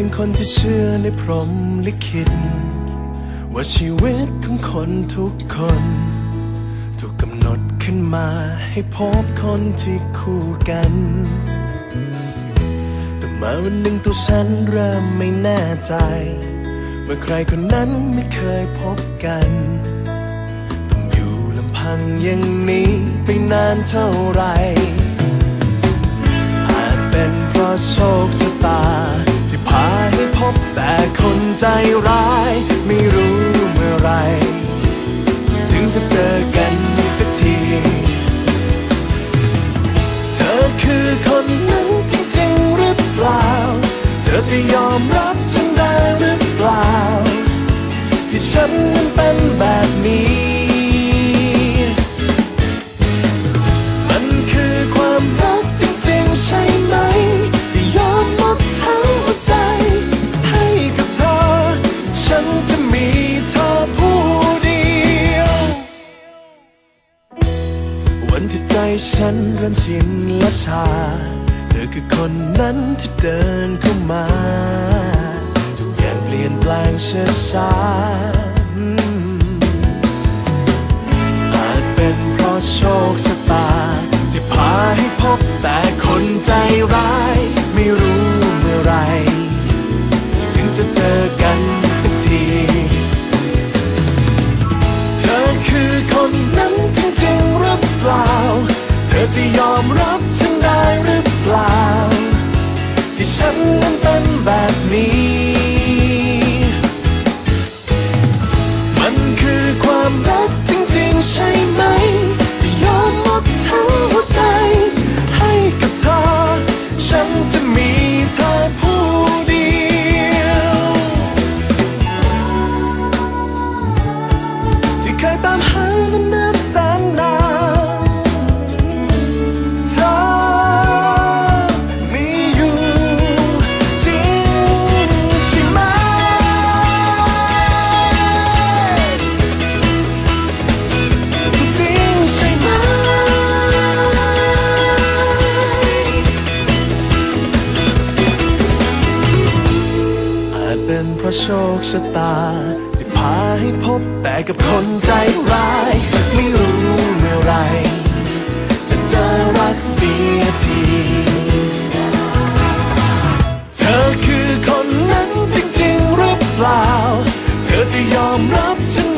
เป็นคนที่เชื่อในพรหมลิขิต ว่าชีวิตของคนทุกคน ถูกกำหนดขึ้นมาให้พบคนที่คู่กัน แต่มาวันหนึ่งตัวฉันเริ่มไม่แน่ใจ เมื่อใครคนนั้นไม่เคยพบกัน ต้องอยู่ลำพังอย่างนี้ไปนานเท่าไหรอาจเป็นเพราะโชคชะตา ร้าย ไม่รู้เมื่อไร ถึงจะเจอกันสักที เธอคือคนนั้นจริงๆหรือเปล่า เธอจะยอมรับฉันได้หรือเปล่าที่ฉันนั้นเป็นแบบนี้ มีเธอผู้เดียว วันที่ใจฉันเริ่มชินและชา เธอคือคนนั้นที่เดินเข้ามา ทุกอย่างเปลี่ยนแปลงช้าช้าอาจเป็นเพราะโชคชะตา ที่พาให้พบแต่คนใจร้าย อจะยอมรับฉันได้หรือเปล่า ที่ฉันนั้นเป็นแบบนี้ มันคือความรักจริงๆใช่ ราะโชคชะตาที่พาให้พบแต่กับคนใจร้าย ไม่รู้เมื่อไร จะเจอรักเสียที เธอคือคนนั้นจริงๆหรือเปล่า เธอจะยอมรับฉัน